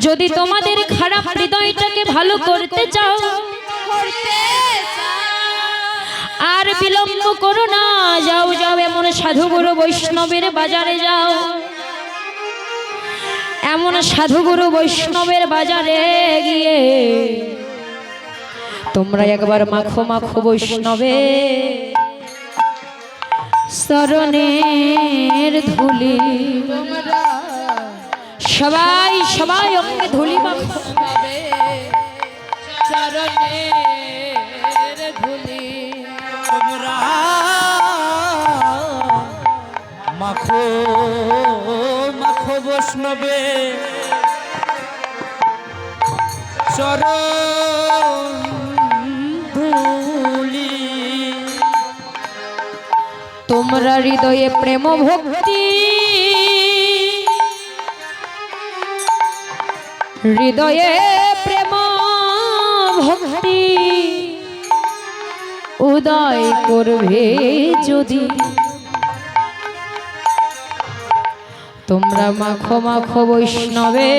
যদি তোমাদের খারাপ হৃদয়টাকে ভালো করতে চাও আর বিলম্ব করো না যাও যাও এমন সাধুগুরু বৈষ্ণবের বাজারে যাও। এমন সাধুগুরু বৈষ্ণবের বাজারে গিয়ে তোমরা একবার মাখো মাখো বৈষ্ণবে। শরণের ধুলি। তোমরা সবাই সবাই অঙ্গে ধুলি মাখো। পাবে চরণের ধুলি তোমরা মাখো মাখো বৈষ্ণবে। চরণ ধুলি তোমরা হৃদয়ে প্রেম ভক্তি হৃদয়ে প্রেম, ভক্তি। উদয় করবে যদি। তোমরা মাখো মাখো বৈষ্ণবে।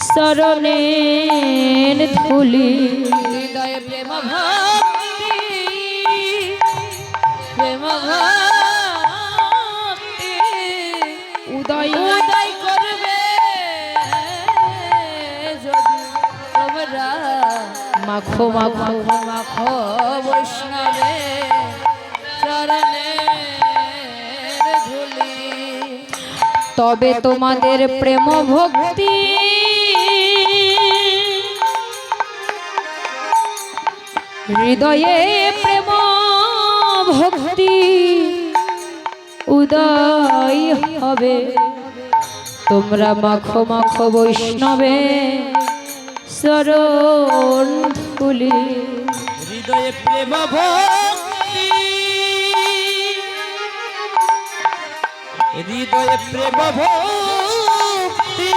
শরণের ধুলি। হৃদয়ে প্রেম, ভক্তি। মাখো মাখো মাখো, বৈষ্ণবে চরণের ধুলি তবে তোমাদের প্রেম ভক্তি হৃদয়ে প্রেম ভক্তি উদয় হবে। তোমরা মাখো মাখো, বৈষ্ণবে শরণ তুলি। হৃদয়ে প্রেম ভক্তি। হৃদয়ে প্রেম ভক্তি।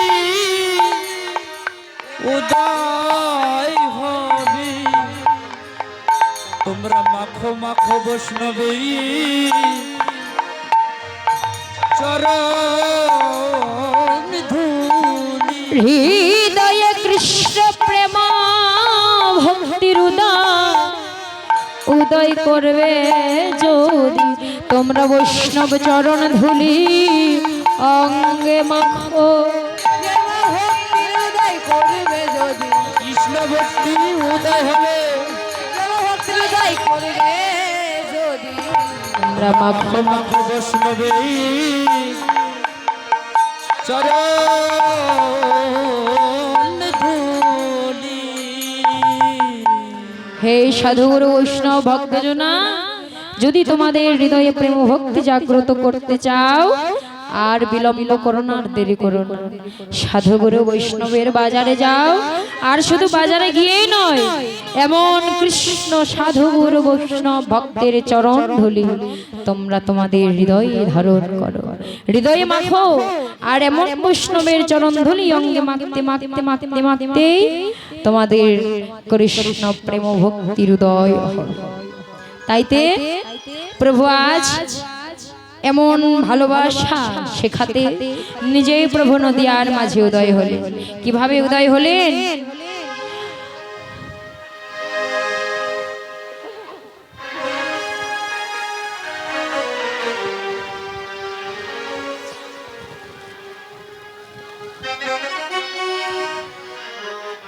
উদয় হবে। তোমরা মাখো মাখো বৈষ্ণবী। চরণ ধুলি। হৃদয়ে কৃষ্ণ উদয় করবে যদি তোমরা বৈষ্ণব চরণ ধুলি অঙ্গে মাখো। উদয় করবে যদি কৃষ্ণ ভক্তি উদয় হবে। ভক্তি করবে যদি তোমরা মাখো মাখো বৈষ্ণবে চরণ। হে সাধুগুরু বৈষ্ণব ভক্তজনা, যদি তোমাদের হৃদয়ে প্রেম ভক্তি জাগ্রত করতে চাও, আর বিলম্ব করো না, আর দেরি করো না। সাধুগুরু বৈষ্ণবের বাজারে যাও, আর শুধু বাজারে গিয়েই নয়, এমন কৃষ্ণ সাধুগুরু বৈষ্ণব ভক্তের চরণ ধুলি, তোমরা তোমাদের হৃদয়ে ধারণ করো। হৃদয়ে মাখো। আর এমন বৈষ্ণবের চরণ ধুলি অঙ্গে মাখতে মাখতে মাখতে মাখতেই তোমাদের কৃষ্ণ প্রেম ভক্তির হৃদয় তাইতে প্রভু আজ এমন ভালোবাসা শেখাতে নিজেই প্রভু নদী আর মাঝে উদয় হলেন। কীভাবে উদয় হলেন?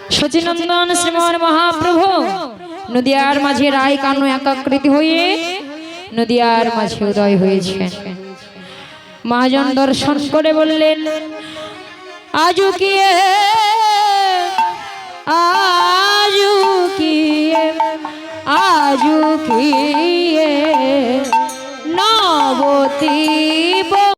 সচিনন্দন শ্রীমন মহাপ্রভু, নদিয়ার মাঝে রায় কানু একাকৃতি হয়ে নদিয়ার মাঝে উদয় হয়েছেন মহাজন দর্শন করে বললেন আজু কি আজু কি আজু কি নবতী